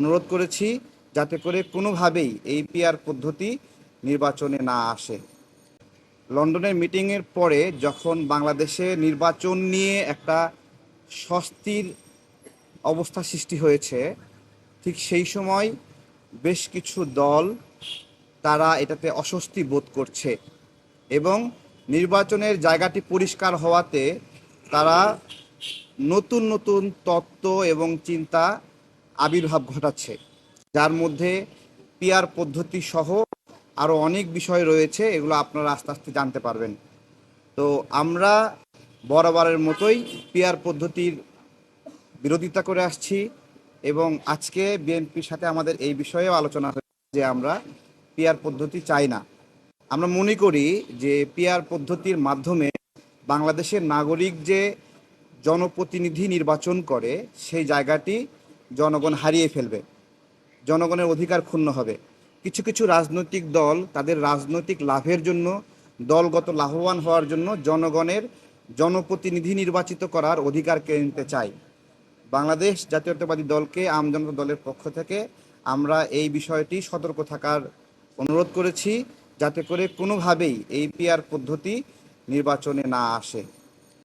অনুরোধ করেছি যাতে করে কোনোভাবেই এই পিআর পদ্ধতি নির্বাচনে না আসে। লন্ডনের মিটিংয়ের পরে যখন বাংলাদেশে নির্বাচন নিয়ে একটা স্বস্তির অবস্থা সৃষ্টি হয়েছে, ঠিক সেই সময় বেশ কিছু দল তারা এটাতে অস্বস্তি বোধ করছে এবং নির্বাচনের জায়গাটি পরিষ্কার হওয়াতে তারা নতুন নতুন তত্ত্ব এবং চিন্তা আবির্ভাব ঘটাচ্ছে। যার মধ্যে পিয়ার পদ্ধতি সহ আরও অনেক বিষয় রয়েছে, এগুলো আপনারা আস্তে আস্তে জানতে পারবেন। তো আমরা বরাবরের মতোই পিয়ার পদ্ধতির বিরোধিতা করে আসছি এবং আজকে বিএনপির সাথে আমাদের এই বিষয়েও আলোচনা হয়েছে যে আমরা পিয়ার পদ্ধতি চাই না। আমরা মনে করি যে পিয়ার পদ্ধতির মাধ্যমে বাংলাদেশের নাগরিক যে জনপ্রতিনিধি নির্বাচন করে, সেই জায়গাটি জনগণ হারিয়ে ফেলবে। জনগণের অধিকার ক্ষুণ্ণ হবে। কিছু কিছু রাজনৈতিক দল তাদের রাজনৈতিক লাভের জন্য, দলগত লাভবান হওয়ার জন্য জনগণের জনপ্রতিনিধি নির্বাচিত করার অধিকার কেড়ে নিতে চায়। বাংলাদেশ জাতীয়তাবাদী দলকে আমজনতা দলের পক্ষ থেকে আমরা এই বিষয়টি সতর্ক থাকার অনুরোধ করেছি, যাতে করে কোনোভাবেই এই পিআর পদ্ধতি নির্বাচনে না আসে।